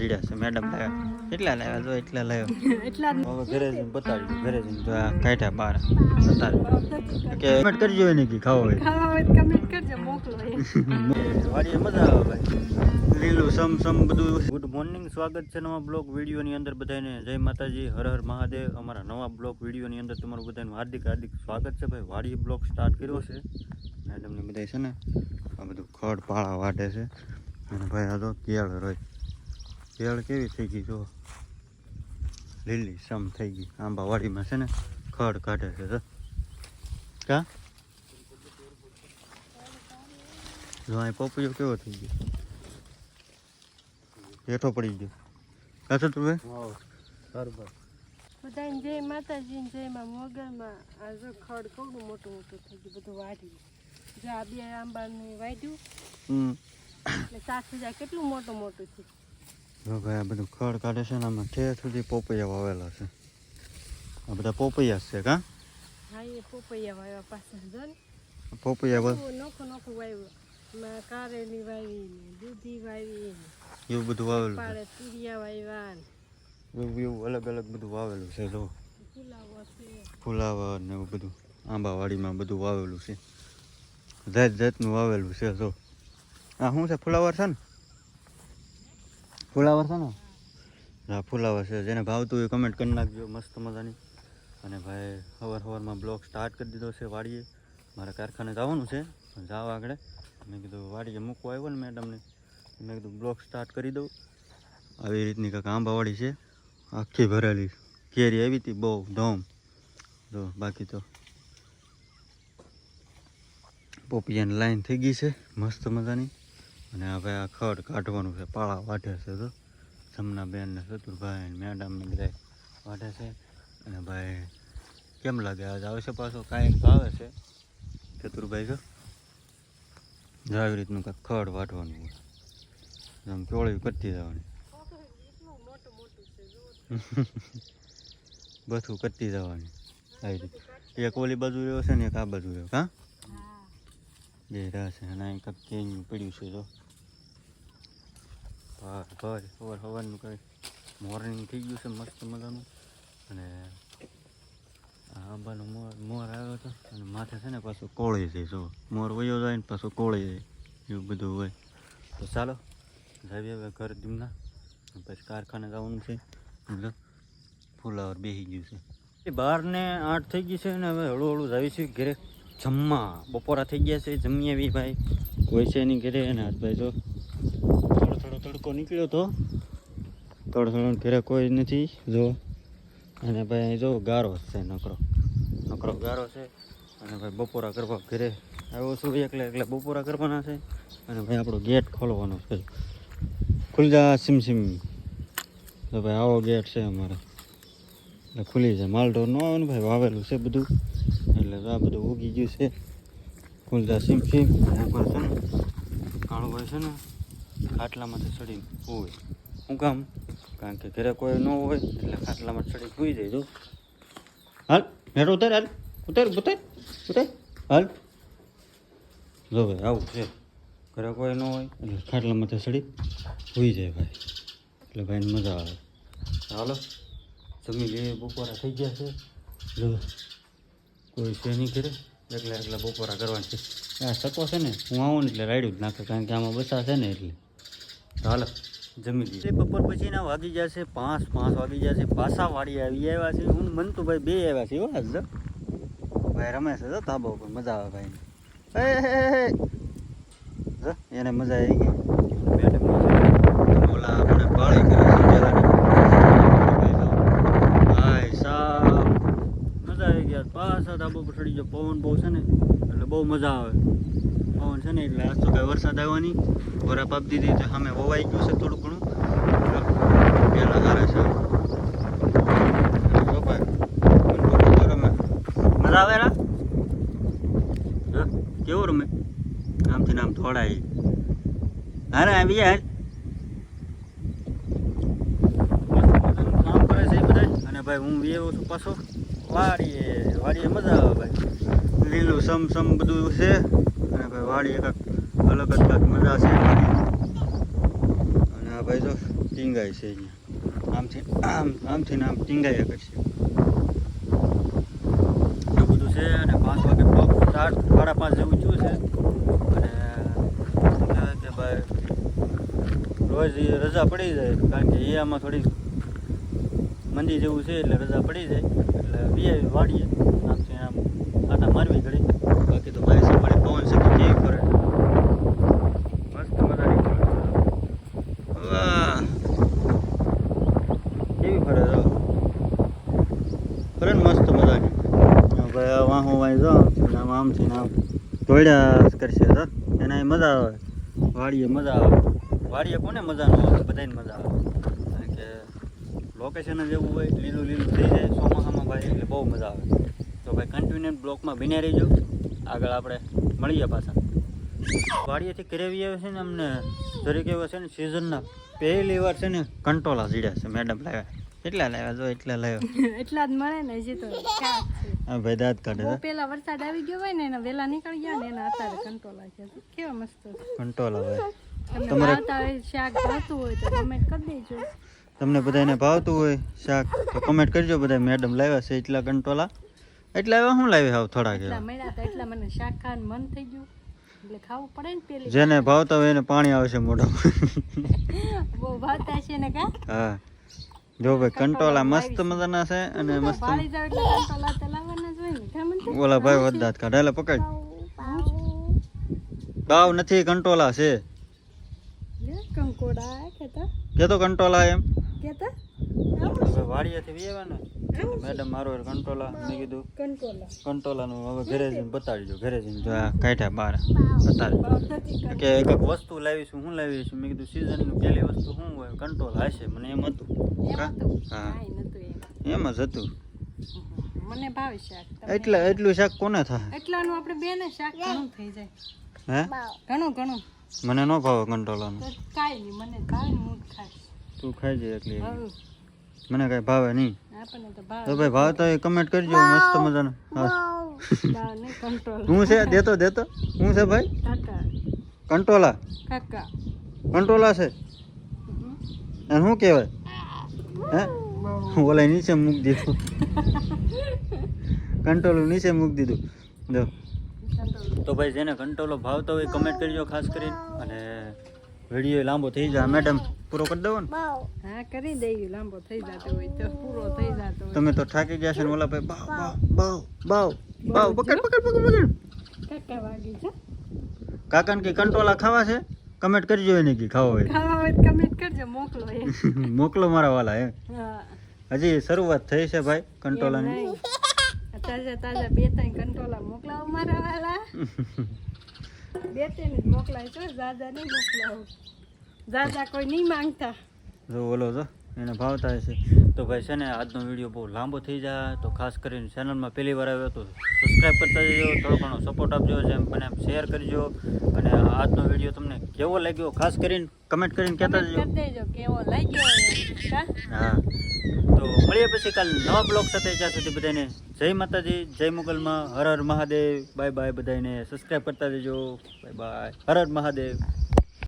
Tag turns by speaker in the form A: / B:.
A: જીડ્યા છે. મેડમ લાવ્યા કેટલા લાવ્યા જો એટલા લાવ્યા
B: એટલા
A: હવે ઘરે જઈને બતાડી ઘરે જઈને જો આ કાઢ્યા બહાર. બતાડી કે કમેન્ટ કરજો એને કે ખાવો હોય.
B: ખાવા હોય કમેન્ટ કરજો મોકલો
A: વાડીએ મજા આવે ભાઈ. લીલું સમ સમ બધું. ગુડ મોર્નિંગ સ્વાગત છે નવા બ્લોગ વિડીયોની અંદર બધાને. જય માતાજી હર હર મહાદેવ. અમારા નવા બ્લોગ વિડીયોની અંદર તમારું બધાનું હાર્દિક હાર્દિક સ્વાગત છે ભાઈ. વાડીએ બ્લોગ સ્ટાર્ટ કર્યો છે. મેડમને બધા છે ને આ બધું ખડ પાળા વાટે છે. અને ભાઈ આ તો કેળ રોય કેળ કેવી થઈ ગઈ જો લીલી સમ થઈ ગઈ. આંબા વાડીમાં છે ને ખડ કાઢે છે તો કા? જો અહીં પોપૈયો કેવો થઈ ગયો? હેઠો પડી ગયો. કાચો તમે?
C: બરોબર
B: બધાને જય માતાજી જય માં મોગલમાં. આ જો ખડ કેવડું મોટું મોટું થઈ ગયું બધું વાઢ્યું. જો આ બે આંબાનું વાઢ્યું.
A: હમ.
B: એટલે સાત હજાર કેટલું મોટું મોટું છે
A: જો ભાઈ આ બધું ખડ કાઢે છે ને આમાં ઠેર સુધી પોપૈયા વાવેલા છે. આ બધા પોપૈયા છે કા?
B: પોપૈયા વાવ્યા પાછળ જો
A: પોપૈયા બસ
B: નોખું નોખું વાવ્યું કારેલી વાવી દૂધી વાવી
A: એવું બધું વાવેલું છે?
B: પાડે તુરિયા વાવ્યા
A: એવું એવું અલગ અલગ બધું વાવેલું છે જો.
B: ફુલાવો
A: ફુલાવર ને એવું બધું. આંબાવાડીમાં બધું વાવેલું છે. જાત જાતનું વાવેલું છે જો. આ શું છે ફુલાવર છે ને? ફુલાવર છે ને? હા, ફુલાવર છે. જેને ભાવતું હોય કમેન્ટ કરી નાખજો. મસ્ત મજાની. અને ભાઈ સવાર સવારમાં બ્લોક સ્ટાર્ટ કરી દીધો છે વાડીએ. મારે કારખાને જવાનું છે. જાવ આગળ. મેં કીધું, વાડીએ મૂકવા આવ્યો ને મેડમને મેં કીધું બ્લોક સ્ટાર્ટ કરી દઉં. આવી રીતની કાંઈક આંબાવાડી છે. આખી ભરેલી. કેરી આવી હતી બહુ ધોમ. જો, બાકી તો પોપિયાની લાઈન થઈ ગઈ છે. મસ્ત મજાની. અને હવે આ ખડ કાઢવાનું છે, પાળા વાઢે છે તો. જમનાબેન ને ચતુરભાઈ ને મેડમ ને બધા વાઢે છે. અને ભાઈ, કેમ લાગે આજ આવશે પાછો? કાંઈક ભાવે છે. ચતુરભાઈ જો આવી રીતનું કાંઈક ખડ વાઢવાનું હોય. આમ ચોળી કરતી જવાની. બધું કરતી જવાની. આવી રીતે. એક ઓલી બાજુ રહ્યો છે ને એક આ બાજુ રહ્યો. હા? બે રહ્યા છે અને અહીં કંઈક કેન્યું પડ્યું છે તો. ભાર ભાર, સવાર સવારનું કંઈ મોર્નિંગ થઈ ગયું છે, મસ્ત મજાનું. અને આંબાનો મોર મોર આવ્યો હતો અને માથે છે ને પાછું કોળી જાય જો. મોર વયો જાય ને પાછું કોળી જાય એવું બધું હોય. તો ચાલો, જાવી હવે ઘર દીમના પછી કારખાને જવાનું છે. એટલે ફૂલાવર બેસી ગયું છે. એ બાર ને આઠ થઈ ગયું છે અને હવે હળું હળવું જાવી છે ઘરે. જમવા. બપોરા થઈ ગયા છે જમી આવી ભાઈ. કોઈ છે નહીં ઘરે અને ભાઈ જો. થોડો થોડો તડકો નીકળ્યો તો. થોડો થોડો ઘરે કોઈ નથી, જો. અને ભાઈ જો ગારો છે, નકરો. નકરો ગારો છે. અને ભાઈ બપોરા કરવા ઘરે આવ્યો છું એકલે એકલે બપોરા કરવાના છે. અને ભાઈ આપણો ગેટ ખોલવાનો છે. ખુલ જા સિમ સિમ તો ભાઈ આવો ગેટ છે અમારે. એટલે ખુલી જાય માલઢોર ન આવે ને ભાઈ, વાવેલું છે બધું. એટલે આ બધું ઉગી ગયું છે. ખુલતા સીમ સીમ ઉપર છે ને કાળુભાઈ છે ને, ખાટલામાંથી ચડી હોય શું કામ? કારણ કે ઘરે કોઈ ન હોય એટલે ખાટલામાં ચડી સુઈ જાય, જો. હાલ હેઠો ઉતાર, હાલ. ઉતાર ઉતાર ઉતાર. હાલ. જો ભાઈ, આવું છે. ઘરે કોઈ ન હોય એટલે ખાટલામાંથી ચડી સુઈ જાય ભાઈ. એટલે ભાઈને મજા આવે. ચાલો જમી લઈએ, બપોરા થઈ ગયા છે. જો. કોઈ છે નહીં કરે એટલે એકલા બપોરા કરવાની છે. આ સકો છે ને હું આવું ને એટલે રાડ્યું જ નાખે કારણ કે આમાં બસા છે ને એટલે. ચાલો જમી લઈએ. બપોર પછી ના વાગી છે પાંચ પાંચ વાગી છે પાછા વાળી આવી આવ્યા છે. હું મન તો ભાઈ બે આવ્યા છે આજ ભાઈ રમે છે જો ધાબા ઉપર મજા આવે ભાઈ એને મજા આવી ગઈ. ઓલા આપણે પાળી કરે છે પેલાની. ભાઈ સાહેબ મજા આવી ગયા આબો પર ચડી ગયો. પવન બહુ છે ને એટલે બહુ મજા આવે. પવન છે ને એટલે આજ તો કાંઈ વરસાદ આવ્યો નહીં. વરાપ આપી દીધી તો સામે વવાઈ ગયું છે થોડું ઘણું. પેલા હારે છે. મજા આવે રા? કેવું રમે? આમથી ને આમ થોડાય હારે આવી યાર કામ કરે છે એ બધાય. અને ભાઈ હું વેવો છું પાછો. વાડીએ વાડીએ મજા આવે ભાઈ. લીલું સમ સમ બધું છે, અને ભાઈ વાડીએ એક અલગ જ કાંક મજા છે. અને આ ભાઈ જો ટીંગાય છે અહીંયા. આમથી, આમ આમથી આમ ટીંગાયા કરશે એવું બધું છે, અને પાંચ વાગે પગ ચાર સાડા પાંચ જેવું થયું છે. અને ભાઈ રોજ રજા પડી જાય, કારણ કે એ આમાં થોડી મંદી જેવું છે એટલે રજા પડી જાય. એટલે વીએ વાળીએ. છે આમ આટા મારવી ઘડી. બાકી તો ભાઈ સાંભળે પવન છે તો કેવી ફરે? મસ્ત મજાની કેવી ફરે જો ફરે મસ્ત મજાની. હા ભાઈ વાહો વાય જો અને આમ છે આમ દોડ્યા કરશે તો. એને મજા આવે. વાડીએ મજા આવે. વાડીએ કોને મજા ન આવે? બધાને મજા આવે. લોકેશન જ એવું હોય લીલું લીલું થઈ જાય ચોમાસામાં ભાઈ એટલે બહુ મજા આવે. તો ભાઈ કન્ટિન્યુ બ્લોકમાં બિને રહીજો. આગળ આપણે મળીએ પાછા. વાડીએથી કરેવી આવે છે ને અમને તરીકે એવા છે ને સિઝનના પહેલી વાર છે ને કંટોલા જીડ્યા છે મેડમ લાવ્યા. કેટલા લાવ્યા જો એટલા લાવ્યા.
B: એટલા જ મળે ને હજી તો
A: હા ભાઈ દાંત કાઢે
B: પેલા વરસાદ આવી ગયો હોય ને એના વેલા નીકળી ગયા ને એના અત્યારે કંટ્રોલ છે. કેવા મસ્ત
A: કંટોલા ભાઈ તમારે-
B: શાક ભાવતું હોય તો કમેન્ટ કરી દેજો.
A: તમને બધાને ભાવતું હોય શાક તો કમેન્ટ કરજો બધા મેડમ લાવ્યા છે એટલા કંટોલા. એટલા એવા શું લાવી હાવ
B: થોડા પેલી
A: જેને ભાવતા હોય એને પાણી આવશે મોઢામાં. હા. જો ભાઈ કંટોલા મસ્ત મજાના છે અને મસ્ત ઓલા ભાઈ વધતા કાઢે એટલે પકડ. બાવ નથી કંટોલા છે.
B: કેતા
A: કંટોલા એમ? વાડીએથી વીએવા મેડમ મારો એ કંટોલા મેં કીધું
B: કંટ્રોલા.
A: કંટોલાનું હવે ઘરે જઈને બતાડજો ઘરે જઈને જો આ કાઢ્યા બહાર બતાડે
B: ભાવ નથી કર-
A: કે એક એક વસ્તુ લાવીશું હું લાવીશું મેં કીધું સિઝનની પહેલી વસ્તુ શું હોય કંટ્રોલ હશે મને એમ હતું.
B: એમ
A: હા.
B: એમ.
A: એમ જ હતું.
B: મને ભાવે શાક.
A: એટલે એટલું શાક કોને થાય?
B: એટલાનું આપણે બેને શાક ઘણું થઈ જાય.
A: હે?
B: ઘણું ઘણું.
A: મને ન ભાવે કંટોલાનું
B: તો નહીં મને ભાવે હું ખાઈશ
A: તું ખાઈ જાય એટલે મને કાંઈ ભાવે નહીં.
B: તો
A: ભાઈ ભાવતા હોય કમેન્ટ કરજો મસ્ત મજાનો. હા. છે? દેતો દેતો. હું છે ભાઈ? કંટોલા. કંટોલા છે. અને શું કહેવાય? હે? ઓલા નીચે મૂકી દીધું. કંટોલું નીચે મૂકી દીધું. જો. તો ભાઈ જેને કંટોલો ભાવતો હોય કમેન્ટ કરજો ખાસ કરીને. અને વીડિયો લાંબો થઈ જાય. મેડમ પૂરો કરી દેવો ને.
B: હા કરી દઈએ લાંબો થઈ જતો હોય તો પૂરો થઈ જતો
A: તમે તો થાકી ગયા છો ને ઓલા ભાઈ. બાવ બાવ. બાવ બાવ પકડ પકડ પકડ પકડ.
B: કાકા વાગી છે.
A: કાકાને કે કંટોલા ખાવા છે? કમેન્ટ કરજો એને કે ખાવા હોય
B: ખાવા હોય તો કમેન્ટ કરજો મોકલો એ.
A: મોકલો મારા વાલા
B: એ
A: હજી શરૂઆત થઈ છે ભાઈ
B: કંટ્રોલાની
A: કંટોલાની.
B: તાજા તાજા બે ત્રણ કંટોલા મોકલાવો મારા વાલા. બે ત્રણ જ મોકલાય છો, જાજા નહીં મોકલાવું. જાજા કોઈ નહીં માંગતા.
A: જો ઓલો જો, એને ભાવતા હશે. તો ભાઈ છે ને આજનો વીડિયો બહુ લાંબો થઈ જાય તો ખાસ કરીને ચેનલમાં પહેલી વાર આવ્યો તો સબસ્ક્રાઈબ કરતા જજો થોડો ઘણો સપોર્ટ આપજો જેમ મને એમ શેર કરજો. અને આજનો વીડિયો તમને કેવો લાગ્યો ખાસ કરીને કમેન્ટ કરીને કહેતા જજો.
B: કેવો લાગ્યો
A: હા. તો મળીએ પછી કાલ નવા બ્લોગ સાથે જ્યાં સુધી બધાને જય માતાજી જય મુગલમાં હર હર મહાદેવ. બાય બાય બધાને સબસ્ક્રાઈબ કરતા જજો. બાય બાય હર હર મહાદેવ.